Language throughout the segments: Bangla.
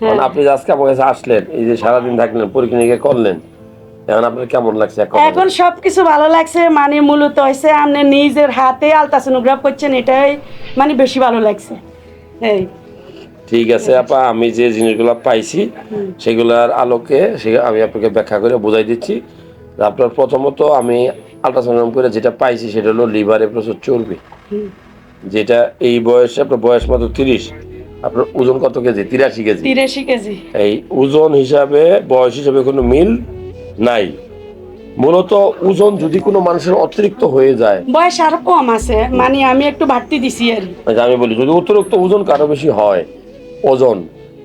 কারণ আপনি যে আজকে আমার কাছে আসলেন এই যে সারাদিন থাকলেন পরীক্ষা করলেন এখন আপনার কেমন লাগছে কথায়? এখন সবকিছু ভালো লাগছে মানে মূলত হয়েছে আপনি নিজের হাতে আলট্রাসোনোগ্রাফ করছেন এটাই মানে বেশি ভালো লাগছে। এই। ঠিক আছে আপা আমি যে জিনিসগুলো পাইছি সেগুলোর আলোকে সে আমি আপনাকে ব্যাখ্যা করে বোঝাই দিচ্ছি। আপনার প্রথমত আমি আলট্রাসাউন্ড করে যেটা পাইছি সেটা হলো লিভারে প্রচুর চর্বি। যেটা এই বয়সে আপনার বয়স মাত্র তিরিশ আপনার ওজন কত কেজি? তিরাশি কেজি। তিরাশি কেজি। এই ওজন হিসাবে বয়স হিসাবে কোনো মিল নাই। মূলত ওজন যদি কোনো মানুষের অতিরিক্ত হয়ে যায় বয়স আরও কম আছে মানে আমি একটু বাড়তি দিছি আর আচ্ছা, আমি বলি যদি অতিরিক্ত ওজন কারও বেশি হয় ওজন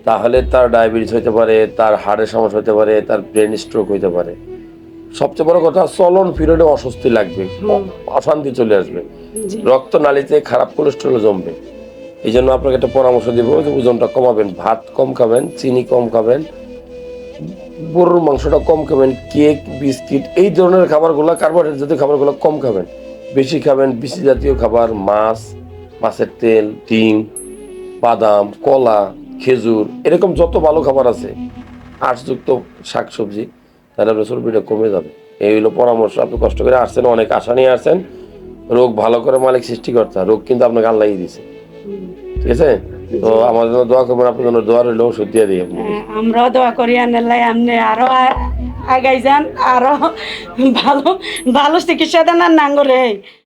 তাহলে তার ডায়াবেটিস হতে পারে তার হার্টের সমস্যা হতে পারে তার ব্রেন স্ট্রোক হতে পারে। সবচেয়ে বড় কথা চলন ফিরনে অস্বস্তি লাগবে অশান্তি চলে আসবে। রক্ত নালীতে খারাপ কোলেস্ট্রল জমবে। এই জন্য আপনাকে একটা পরামর্শ দিব যে ওজনটা কমাবেন, ভাত কম খাবেন, চিনি কম খাবেন, গরুর মাংসটা কম খাবেন, কেক, বিস্কিট, এই ধরনের খাবারগুলো, কার্বোহাইড্রেট জাতীয় খাবারগুলো কম খাবেন। বেশি খাবেন বেশি জাতীয় খাবার, মাছ, মাছের তেল, ডিম, বাদাম, কলা, খেজুর, এরকম যত ভালো খাবার আছে, আঁশযুক্ত শাকসবজি, তাহলে আপনার চর্বিটা কমে যাবে। এই হলো পরামর্শ, আপনি কষ্ট করে আসছেন, অনেক আশা নিয়ে আসছেন। রোগ ভালো করে মালিক সৃষ্টিকর্তা, রোগ কিন্তু আপনাকে আল্লাহই দিছে ঠিক আছে তো আমার জন্য দোয়া করবেন আপনার জন্য দোয়া রইল ওষুধ দিয়ে দিই। হ্যাঁ, আমরাও দোয়া করি আনলাই আপনি আরও আগাই যান আরও ভালো ভালো চিকিৎসা দেন আর নাঙ্গরে